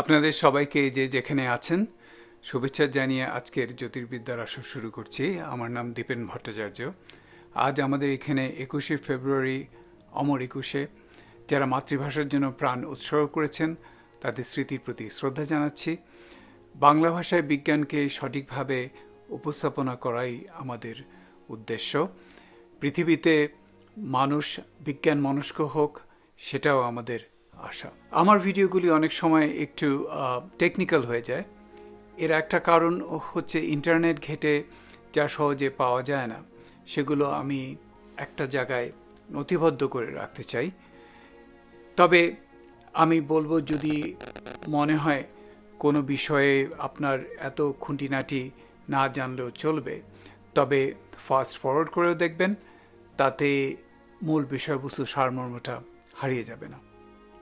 আপনাদের সবাইকে যে যেখানে আছেন, শুভেচ্ছা জানিয়ে আজকের জ্যোতির্বিদ্যার আসর শুরু করছি। আমার নাম দীপেন ভট্টাচার্য। আজ আমাদের এখানে একুশে ফেব্রুয়ারি, অমর একুশে। যারা মাতৃভাষার জন্য প্রাণ উৎসর্গ করেছেন, তাদের স্মৃতির প্রতি শ্রদ্ধা জানাচ্ছি। বাংলা ভাষায় বিজ্ঞানকে সঠিকভাবে উপস্থাপনা করাই আমাদের উদ্দেশ্য। পৃথিবীতে মানুষ বিজ্ঞান মনস্ক হোক, সেটাও আমাদের আশা। আমার ভিডিওগুলি অনেক সময় একটু টেকনিক্যাল হয়ে যায়। এর একটা কারণ হচ্ছে ইন্টারনেট ঘেটে যা সহজে পাওয়া যায় না, সেগুলো আমি একটা জায়গায় নথিবদ্ধ করে রাখতে চাই। তবে আমি বলব যদি মনে হয় কোনো বিষয়ে আপনার এত খুঁটিনাটি না জানলেও চলবে, তবে ফাস্ট ফরওয়ার্ড করেও দেখবেন, তাতে মূল বিষয়বস্তু সারমর্মটা হারিয়ে যাবে না।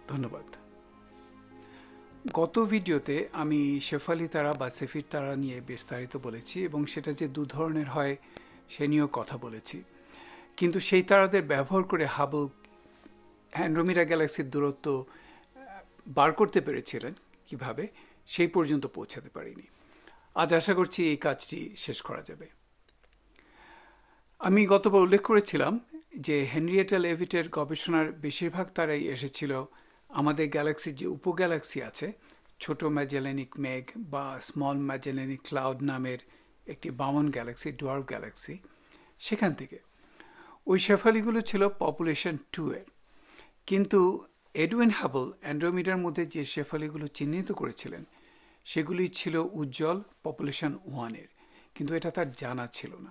ধন্যবাদ। গত ভিডিওতে আমি শেফালি তারা বা সেফির তারা নিয়ে বিস্তারিত বলেছি এবং সেটা যে দু ধরনের হয় সে নিয়েও কথা বলেছি। কিন্তু সেই তারাদের ব্যবহার করে হাবল অ্যান্ড্রোমিরা গ্যালাক্সির দূরত্ব বার করতে পেরেছিলেন কীভাবে, সেই পর্যন্ত পৌঁছাতে পারিনি। আজ আশা করছি এই কাজটি শেষ করা যাবে। আমি গতবার উল্লেখ করেছিলাম যে হেনরিয়েটা লেভিটের গবেষণার বেশিরভাগ তারাই এসেছিল আমাদের গ্যালাক্সির যে উপগ্যালাক্সি আছে, ছোট ম্যাজেলেনিক মেঘ বা স্মল ম্যাজেলেনিক ক্লাউড নামের একটি বামন গ্যালাক্সি ডোয়ার্ফ গ্যালাক্সি সেখান থেকে। ওই শেফালিগুলো ছিল পপুলেশন টু এর। কিন্তু এডউইন হাবল অ্যান্ড্রোমিডার মধ্যে যে শেফালিগুলো চিহ্নিত করেছিলেন, সেগুলি ছিল উজ্জ্বল পপুলেশন ওয়ানের কিন্তু এটা তার জানা ছিল না।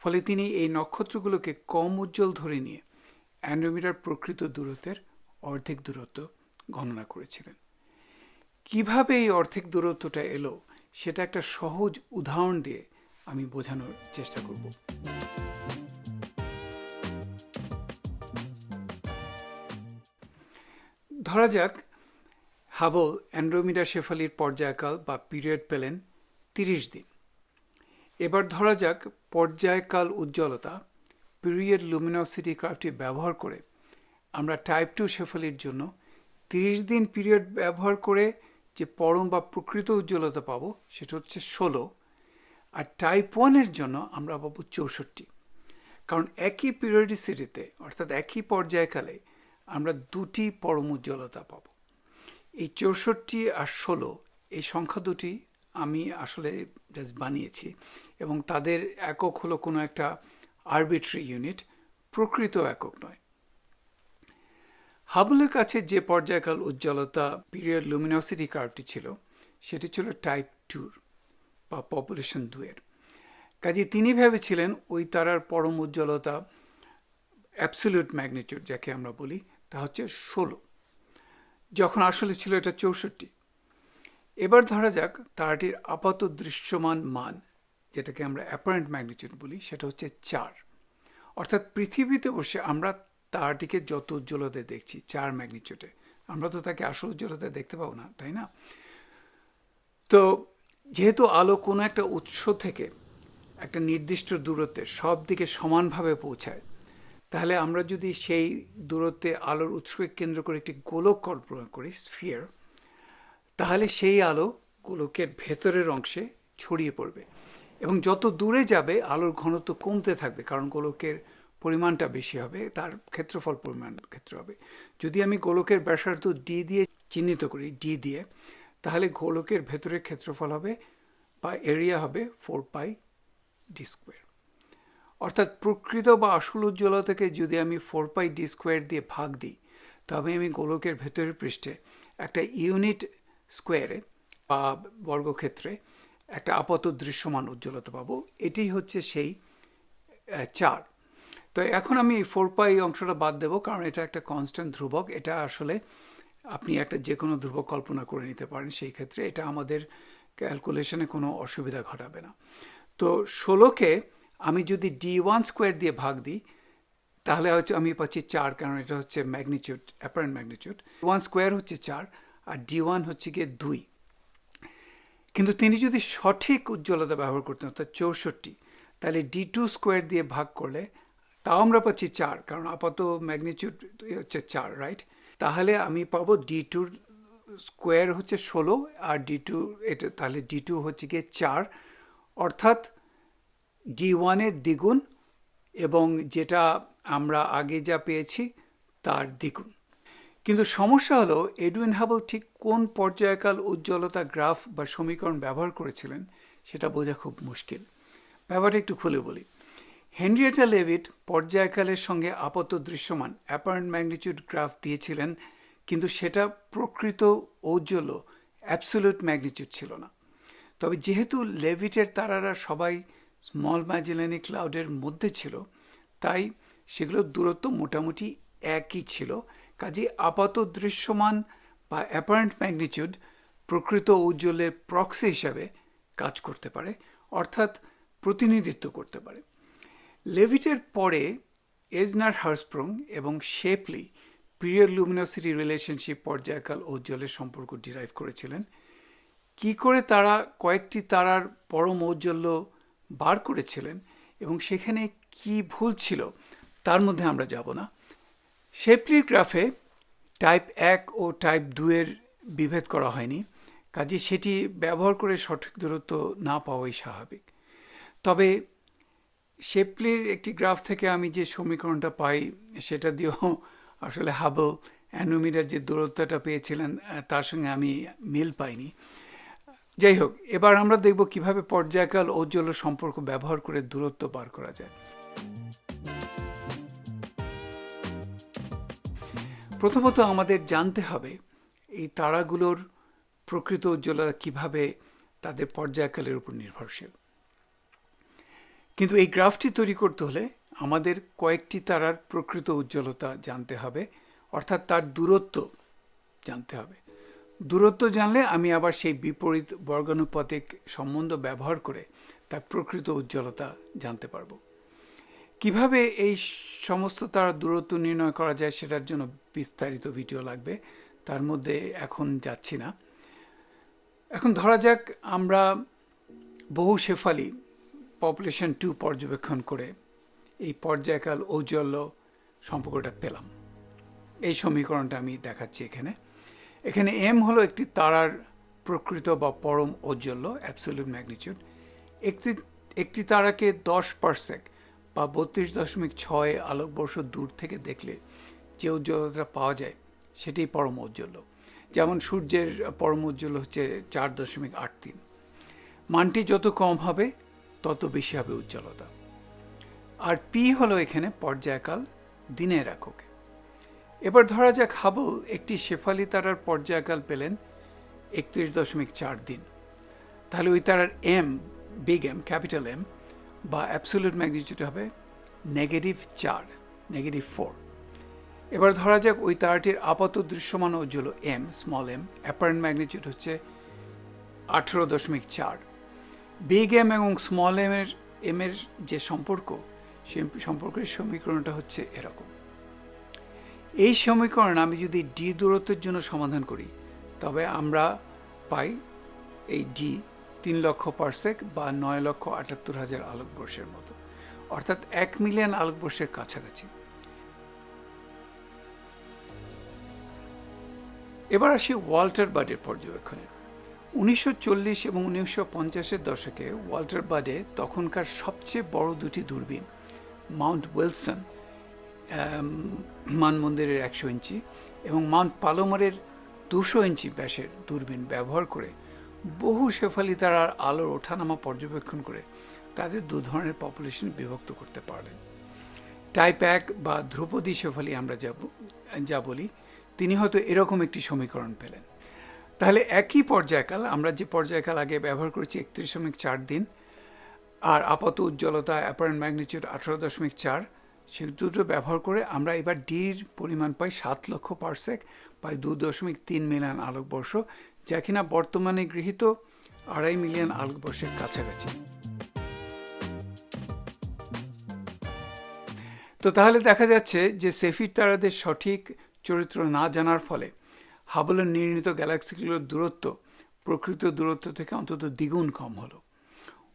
ফলে তিনি এই নক্ষত্রগুলোকে কম উজ্জ্বল ধরে নিয়ে অ্যান্ড্রোমিডার প্রকৃত দূরত্বের অর্ধেক দূরত্ব গণনা করেছিলেন। কীভাবে এই অর্ধেক দূরত্বটা এলো, সেটা একটা সহজ উদাহরণ দিয়ে আমি বোঝানোর চেষ্টা করব। ধরা যাক, হাবল অ্যান্ড্রোমিডা শেফালির পর্যায়কাল বা পিরিয়ড পেলেন তিরিশ দিন। এবার ধরা যাক, পর্যায়কাল উজ্জ্বলতা, পিরিয়ড লুমিনোসিটি ক্রাফটি ব্যবহার করে আমরা টাইপ টু শেফালির জন্য তিরিশ দিন পিরিয়ড ব্যবহার করে যে পরম বা প্রকৃত উজ্জ্বলতা পাবো, সেটা হচ্ছে ষোলো। আর টাইপ ওয়ানের জন্য আমরা পাবো চৌষট্টি। কারণ একই পিরিয়ডিসিটিতে অর্থাৎ একই পর্যায়কালে, আমরা দুটি পরম উজ্জ্বলতা পাব। এই চৌষট্টি আর ষোলো, এই সংখ্যা দুটি আমি আসলে জাস্ট বানিয়েছি এবং তাদের একক হলো কোনো একটা আরবিট্রি ইউনিট প্রকৃত একক নয়। হাবলের কাছে যে পর্যায়কাল উজ্জ্বলতা পিরিয়ড লুমিনোসিটি কার্ভটি ছিল, সেটি ছিল টাইপ টুর বা পপুলেশন দুয়ের কাজে তিনি ভেবেছিলেন ওই তারার পরম উজ্জ্বলতা অ্যাবসলিউট ম্যাগনিটিউড, যাকে আমরা বলি, তা হচ্ছে ষোলো। যখন আসলে ছিল এটা চৌষট্টি। এবার ধরা যাক তারাটির আপাত দৃশ্যমান মান, যেটাকে আমরা অ্যাপারেন্ট ম্যাগনিটিউড বলি, সেটা হচ্ছে চার। অর্থাৎ পৃথিবীতে বসে আমরা তারাটিকে যত উজ্জ্বলতায় দেখছি, চার ম্যাগনিটিউডে আমরা তো তাকে আসল উজ্জ্বলতায় দেখতে পাবো না, তাই না? তো যেহেতু আলো কোনো একটা উৎস থেকে একটা নির্দিষ্ট দূরত্বে সব দিকে সমানভাবে পৌঁছায়, তাহলে আমরা যদি সেই দূরত্বে আলোর উৎসকে কেন্দ্র করে একটি গোলক কল্পনা করি স্ফিয়ার তাহলে সেই আলো গোলকের ভেতরের অংশে ছড়িয়ে পড়বে। এবং যত দূরে যাবে, আলোর ঘনত্ব কমতে থাকবে, কারণ গোলকের পরিমাণটা বেশি হবে, তার ক্ষেত্রফল পরিমাণ ক্ষেত্র হবে। যদি আমি গোলকের ব্যাসার্ধ ডি দিয়ে চিহ্নিত করি ডি দিয়ে, তাহলে গোলকের ভেতরের ক্ষেত্রফল হবে বা এরিয়া হবে ফোর পাই ডি স্কোয়ার অর্থাৎ প্রকৃত বা আসল উজ্জ্বলতাকে যদি আমি ফোর পাই ডি স্কোয়ার দিয়ে ভাগ দিই তবে আমি গোলকের ভেতরের পৃষ্ঠে একটা ইউনিট স্কোয়ারে বা বর্গক্ষেত্রে একটা আপাত দৃশ্যমান উজ্জ্বলতা পাবো। এটি হচ্ছে সেই চার তো এখন আমি ফোর পাই অংশটা বাদ দেবো, কারণ এটা একটা কনস্ট্যান্ট ধ্রুবক। এটা আসলে আপনি একটা যে কোনো ধ্রুবক কল্পনা করে নিতে পারেন, সেই ক্ষেত্রে এটা আমাদের ক্যালকুলেশনে কোনো অসুবিধা ঘটাবে না। তো ষোলোকে আমি যদি ডি ওয়ান স্কোয়ার দিয়ে ভাগ দিই, তাহলে হচ্ছে আমি পাচ্ছি চার, কারণ এটা হচ্ছে magnitude apparent magnitude one square হচ্ছে চার, আর ডি ওয়ান হচ্ছে গিয়ে দুই। কিন্তু তিনি যদি সঠিক উজ্জ্বলতা ব্যবহার করতেন, অর্থাৎ চৌষট্টি, তাহলে ডি টু স্কোয়ার দিয়ে ভাগ করলে তাও আমরা পাচ্ছি চার, কারণ আপাত ম্যাগনিচিউড হচ্ছে চার রাইট তাহলে আমি পাবো ডি টুর স্কোয়ার হচ্ছে ষোলো আর ডি টু এটা, তাহলে ডি টু হচ্ছে গিয়ে চার। অর্থাৎ ডি ওয়ানের দ্বিগুণ এবং যেটা আমরা আগে যা পেয়েছি তার দ্বিগুণ। কিন্তু সমস্যা হলো এডুইন হাবল ঠিক কোন পর্যায়কাল উজ্জ্বলতা গ্রাফ বা সমীকরণ ব্যবহার করেছিলেন সেটা বোঝা খুব মুশকিল। ব্যাপারটা একটু খুলে বলি। হেনরিয়েটা লেভিট পর্যায়কালের সঙ্গে আপাত দৃশ্যমান। অ্যাপারেন্ট ম্যাগনিচিউড গ্রাফ দিয়েছিলেন, কিন্তু সেটা প্রকৃত ঔজ্জ্বল্য, অ্যাবসোলিউট ম্যাগনিচিউড ছিল না। তবে যেহেতু লেভিটের তারারা সবাই স্মল ম্যাজেলানি ক্লাউডের মধ্যে ছিল, তাই সেগুলোর দূরত্ব মোটামুটি একই ছিল। কাজে আপাত দৃশ্যমান বা অ্যাপারেন্ট ম্যাগনিচিউড প্রকৃত ঔজ্জ্বল্যের প্রক্সি হিসাবে কাজ করতে পারে, অর্থাৎ প্রতিনিধিত্ব করতে পারে। লেভিটের পরে এজনার হার্সপ্রং এবং শেপলি পিরিয়ড লুমিনোসিটি রিলেশনশিপ পর্যায়কাল ঔজ্জ্বল্যের সম্পর্ক ডিরাইভ করেছিলেন। কি করে তারা কয়েকটি তারার পরম ঔজ্জ্বল্য বার করেছিলেন এবং সেখানে কি ভুল ছিল তার মধ্যে আমরা যাব না। শেপলির গ্রাফে টাইপ এক ও টাইপ দুয়ের বিভেদ করা হয়নি কাজে সেটি ব্যবহার করে সঠিক দূরত্ব না পাওয়াই স্বাভাবিক। তবে শেপলির একটি গ্রাফ থেকে আমি যে সমীকরণটা পাই, সেটা দিয়েও আসলে হাবল অ্যানোমিটার যে দূরত্বটা পেয়েছিলেন তার সঙ্গে আমি মিল পাইনি। যাই হোক, এবার আমরা দেখব কীভাবে পর্যায়কাল ঔজ্জ্বল্য সম্পর্ক ব্যবহার করে দূরত্ব পার করা যায়। প্রথমত আমাদের জানতে হবে, এই তারাগুলোর প্রকৃত উজ্জ্বলতা কীভাবে তাদের পর্যায়কালের উপর নির্ভরশীল। কিন্তু এই গ্রাফটি তৈরি করতে হলে আমাদের কয়েকটি তারার প্রকৃত উজ্জ্বলতা জানতে হবে, অর্থাৎ তার দূরত্ব জানতে হবে। দূরত্ব জানলে আমি আবার সেই বিপরীত বর্গানুপাতিক সম্বন্ধ ব্যবহার করে তার প্রকৃত উজ্জ্বলতা জানতে পারব। কীভাবে এই সমস্ত তার দূরত্ব নির্ণয় করা যায় সেটার জন্য বিস্তারিত ভিডিও লাগবে, তার মধ্যে এখন যাচ্ছি না। এখন ধরা যাক আমরা বহু শেফালি পপুলেশন টু পর্যবেক্ষণ করে এই পর্যায়কাল ঔজ্জ্বল্য সম্পর্কটা পেলাম। এই সমীকরণটা আমি দেখাচ্ছি এখানে। এখানে এম হলো একটি তারার প্রকৃত বা পরম ঔজ্জ্বল্য অ্যাবসলিউট ম্যাগনিচিউড একটি একটি তারাকে দশ পারসেক বা বত্রিশ দশমিক ছয় আলোকবর্ষ দূর থেকে দেখলে যে উজ্জ্বলতা পাওয়া যায়, সেটি পরম ঔজ্জ্বল্য। যেমন সূর্যের পরম উজ্জ্বল হচ্ছে চার দশমিক আট তিন। মানটি যত কম হবে তত বেশি হবে উজ্জ্বলতা। আর পি হলো এখানে পর্যায়কাল দিনের এককে। এবার ধরা যাক হাবল একটি শেফালি তারার পর্যায়কাল পেলেন একত্রিশ দশমিক চার দিন। তাহলে ওই তারার M big M capital M বা অ্যাবসোলিউট ম্যাগনিচিউড হবে নেগেটিভ চার নেগেটিভ ফোর এবার ধরা যাক ওই তারাটির আপাত দৃশ্যমান উজ্জ্বল M small M apparent magnitude হচ্ছে আঠেরো দশমিক চার। বিগ এম এবং স্মল এম এর এম এর যে সম্পর্ক সেই সম্পর্কের সমীকরণটা হচ্ছে এরকম। এই সমীকরণ আমি যদি ডি দূরত্বের জন্য সমাধান করি, তবে আমরা পাই এই ডি তিন লক্ষ পার্সেক বা নয় লক্ষ আটাত্তর হাজার আলোকবর্ষের মতো। অর্থাৎ এক মিলিয়ন আলোকবর্ষের কাছাকাছি। এবার আসি ওয়াল্টার বাডের পর্যবেক্ষণে। উনিশশো চল্লিশ এবং উনিশশো পঞ্চাশের দশকে ওয়াল্টার বাডে তখনকার সবচেয়ে বড় দুটি দূরবীন, মাউন্ট ওয়েলসন মান মন্দিরের একশো ইঞ্চি এবং মাউন্ট পালোমারের দুশো ইঞ্চি ব্যাসের দূরবীন ব্যবহার করে বহু শেফালি তারার আলোর ওঠানামা পর্যবেক্ষণ করে তাদের দু ধরনের পপুলেশন বিভক্ত করতে পারলেন। টাইপ এক বা ধ্রুপদী শেফালি আমরা যা যা বলি, তিনি হয়তো এরকম একটি সমীকরণ পেলেন। তাহলে একই পর্যায়কাল, আমরা যে পর্যায়কাল আগে ব্যবহার করেছি একত্রিশ দশমিক চার দিন, আর আপাত উজ্জ্বলতা অ্যাপারেন্ট ম্যাগনিচিউড আঠারো দশমিক চার, সে দুটো ব্যবহার করে আমরা এবার ডির পরিমাণ পাই সাত লক্ষ পারসেক পাই দু দশমিক তিন মিলিয়ন আলোকবর্ষ, যা কিনা বর্তমানে গৃহীত আড়াই মিলিয়ন আলোকবর্ষের কাছাকাছি। তো তাহলে দেখা যাচ্ছে যে সেফির তারাদের সঠিক চরিত্র না জানার ফলে হাবলের নির্ণীত গ্যালাক্সিগুলোর দূরত্ব, প্রকৃত দূরত্ব থেকে অন্তত দ্বিগুণ কম হলো।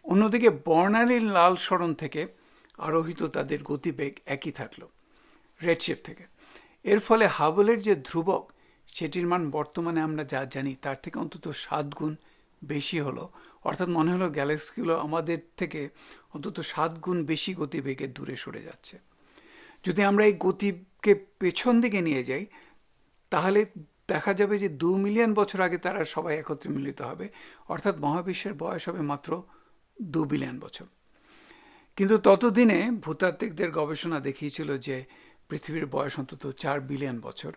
অন্যদিকে বর্ণালীর লাল সরণ থেকে আরোহিত তাদের গতিবেগ একই থাকল, রেডশিপ থেকে। এর ফলে হাবলের যে ধ্রুবক, সেটির মান বর্তমানে আমরা যা জানি তার থেকে অন্তত সাত গুণ বেশি হলো। অর্থাৎ মনে হলো গ্যালাক্সিগুলো আমাদের থেকে অন্তত সাত গুণ বেশি গতিবেগে দূরে সরে যাচ্ছে। যদি আমরা এই গতিকে পেছন দিকে নিয়ে যাই, তাহলে দেখা যাবে যে দু মিলিয়ন বছর আগে তারা সবাই একত্রে মিলিত হবে। অর্থাৎ মহাবিশ্বের বয়স হবে মাত্র দু বিলিয়ন বছর। কিন্তু ততদিনে ভূতাত্ত্বিকদের গবেষণা দেখিয়েছিল যে পৃথিবীর বয়স অন্তত চার বিলিয়ন বছর।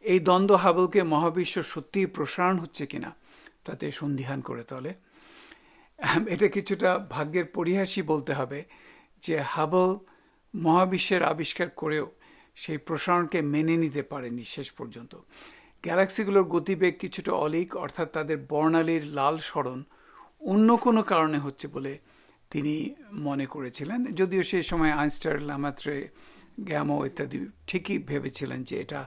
এই দ্বন্দ্ব হাবলকে মহাবিশ্ব সত্যিই প্রসারণ হচ্ছে কিনা, তাতে সন্ধিহান করে তোলে। এটা কিছুটা ভাগ্যের পরিহাসই বলতে হবে যে হাবল মহাবিশ্বের আবিষ্কার করেও সেই প্রসারণকে মেনে নিতে পারেনি শেষ পর্যন্ত। গ্যালাক্সিগুলোর গতিবেগ কিছুটা অলিক, অর্থাৎ তাদের বর্ণালীর লাল সরণ অন্য কোনো কারণে হচ্ছে বলে তিনি মনে করেছিলেন। যদিও সেই সময় আইনস্টার লামাত্রে, গ্যামো ইত্যাদি ঠিকই ভেবেছিলেন যে এটা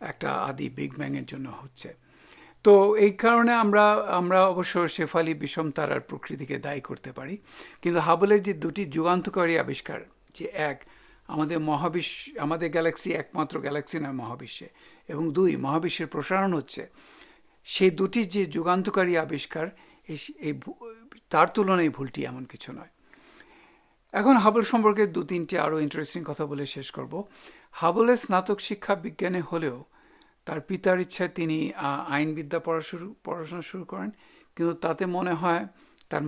একটা আদি বিগ ব্যাংয়ের জন্য হচ্ছে। তো এই কারণে আমরা আমরা অবশ্য শেফালি বিষম তারার প্রকৃতিকে দায়ী করতে পারি। কিন্তু হাবলের যে দুটি যুগান্তকারী আবিষ্কার, যে এক আমাদের মহাবিশ্ব, আমাদের গ্যালাক্সি একমাত্র গ্যালাক্সি নয়, মহাবিশ্বে এবং দুই, মহাবিশ্বের প্রসারণ হচ্ছে। সেই দুটি যে যুগান্তকারী আবিষ্কার, এই তার তুলনায় ভুলটি এমন কিছু নয়। এখন হাবল সম্পর্কে দু তিনটি আরও ইন্টারেস্টিং কথা বলে শেষ করব। হাবলের স্নাতক শিক্ষা বিজ্ঞানে হলেও তার পিতার ইচ্ছায় তিনি আইনবিদ্যা পড়া শুরু, পড়াশোনা শুরু করেন। কিন্তু তাতে মনে হয় তার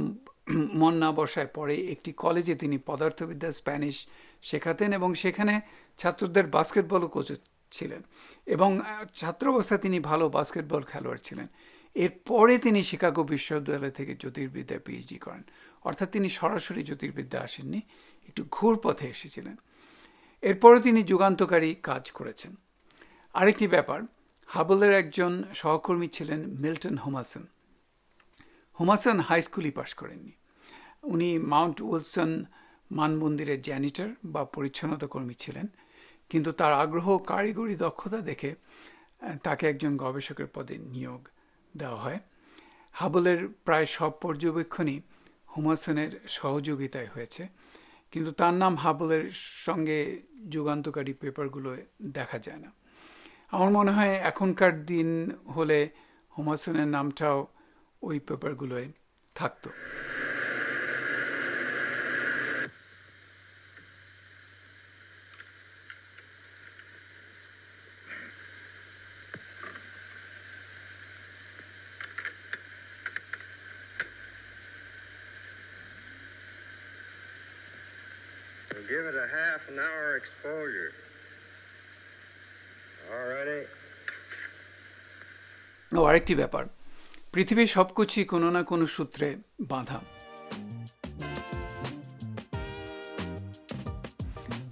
মন না বসায় পরে একটি কলেজে তিনি পদার্থবিদ্যা স্প্যানিশ শেখাতেন এবং সেখানে ছাত্রদের বাস্কেটবলও কোচ ছিলেন এবং ছাত্রাবস্থায় তিনি ভালো বাস্কেটবল খেলোয়াড় ছিলেন। এরপরে তিনি শিকাগো বিশ্ববিদ্যালয় থেকে জ্যোতির্বিদ্যায় পিএইচডি করেন। অর্থাৎ তিনি সরাসরি জ্যোতির্বিদ্যা আসেননি, একটু ঘুর পথে এসেছিলেন। এরপরে তিনি যুগান্তকারী কাজ করেছেন। আরেকটি ব্যাপার, হাবলের একজন সহকর্মী ছিলেন মিল্টন হোমাসন। হোমাসন হাই স্কুলই পাশ করেননি। উনি মাউন্ট উইলসন মানমন্দিরের জ্যানিটার বা পরিচ্ছন্নতা কর্মী ছিলেন। কিন্তু তার আগ্রহ কারিগরি দক্ষতা দেখে তাকে একজন গবেষকের পদে নিয়োগ দেওয়া হয়। হাবলের প্রায় সব পর্যবেক্ষণই হুমাসনের সহযোগিতায় হয়েছে। কিন্তু তার নাম হাবলের সঙ্গে যুগান্তকারী পেপারগুলো দেখা যায় না। আমার মনে হয় এখনকার দিন হলে হুমাসনের নামটাও ওই পেপারগুলোয় থাকতো। Give it a half an hour exposure. Alrighty. ও, আরেকটি ব্যাপার পৃথিবীর সব কিছুই কোনো না কোনো সূত্রে বাঁধা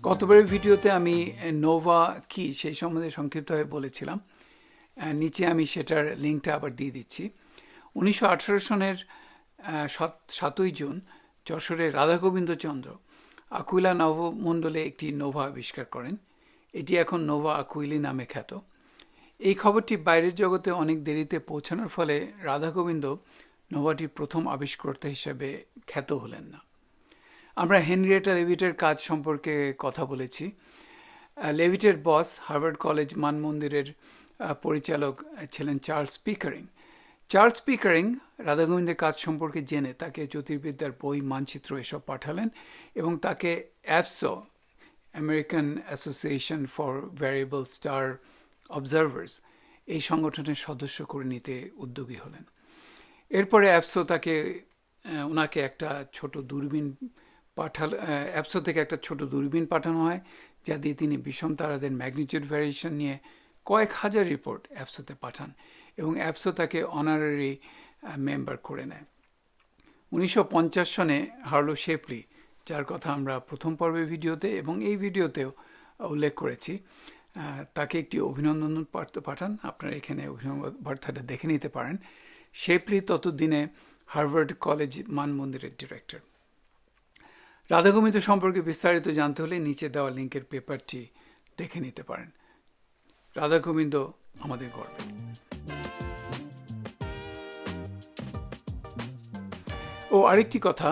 গতবারের ভিডিওতে আমি নোভা কি, সেই সম্বন্ধে সংক্ষিপ্তভাবে বলেছিলাম নিচে আমি সেটার লিঙ্কটা আবার দিয়ে দিচ্ছি উনিশশো আঠারো সনের সাতই জুন, যশোরের রাধাগোবিন্দ চন্দ্র আকুইলা নবমণ্ডলে একটি নোভা আবিষ্কার করেন। এটি এখন নোভা আকুইলি নামে খ্যাত। এই খবরটি বাইরের জগতে অনেক দেরিতে পৌঁছানোর ফলে রাধা গোবিন্দ নোভাটির প্রথম আবিষ্কর্তা হিসেবে খ্যাত হলেন না। আমরা হেনরিয়েটা লেভিটের কাজ সম্পর্কে কথা বলেছি। লেভিটের বস হার্ভার্ড কলেজ মানমন্দিরের পরিচালক ছিলেন Charles Pickering. Charles Pickering Radha গোবিন্দের কাজ সম্পর্কে জেনে তাকে জ্যোতির্বিদ্যার বই, মানচিত্র এসব পাঠালেন এবং তাকে অ্যাপসো American Association for Variable Star Observers, এই সংগঠনের সদস্য করে নিতে উদ্যোগী হলেন। এরপরে অ্যাপসো তাকে ওনাকে একটা ছোট দূরবীন পাঠাল অ্যাপসো থেকে একটা ছোট দূরবীন পাঠানো হয়, যা দিয়ে তিনি বিষম তারাদের ম্যাগনিটিউড ভ্যারিয়েশন নিয়ে কয়েক হাজার রিপোর্ট অ্যাপসোতে পাঠান। এবং অ্যাপসো তাকে অনারারি মেম্বার করে নেয়। উনিশশো পঞ্চাশ সনে হার্লো শেপলি, যার কথা আমরা প্রথম পর্বের ভিডিওতে এবং এই ভিডিওতেও উল্লেখ করেছি তাকে একটি অভিনন্দন পাঠান। আপনারা এখানে অভিনন্দন বার্তাটা দেখে নিতে পারেন। শেপলি ততদিনে হার্ভার্ড কলেজ মানমন্দিরের ডিরেক্টর রাধাগোবিন্দ সম্পর্কে বিস্তারিত জানতে হলে নিচে দেওয়া লিঙ্কের পেপারটি দেখে নিতে পারেন। রাধাগোবিন্দ আমাদের গর্বের ও আরেকটি কথা,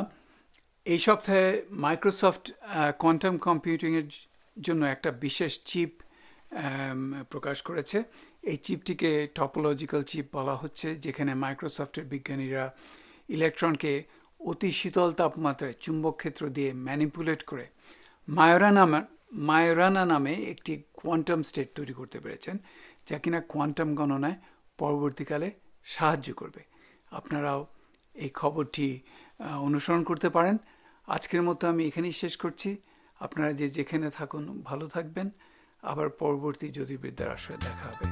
এই সপ্তাহে মাইক্রোসফট কোয়ান্টাম কম্পিউটিংয়ের জন্য একটা বিশেষ চিপ প্রকাশ করেছে। এই চিপটিকে টপোলজিক্যাল চিপ বলা হচ্ছে, যেখানে মাইক্রোসফটের বিজ্ঞানীরা ইলেকট্রনকে অতি শীতল তাপমাত্রায় চুম্বক ক্ষেত্র দিয়ে ম্যানিপুলেট করে মায়োরা নামে মায়োরানা নামে একটি কোয়ান্টাম স্টেট তৈরি করতে পেরেছেন, যা কিনা কোয়ান্টাম গণনায় পরবর্তীকালে সাহায্য করবে। আপনারাও এই খবরটি অনুসরণ করতে পারেন। আজকের মতো আমি এখানেই শেষ করছি। আপনারা যে যেখানে থাকুন, ভালো থাকবেন। আবার পরবর্তী জ্যোতির্বিদ্যার আসলে দেখা হবে।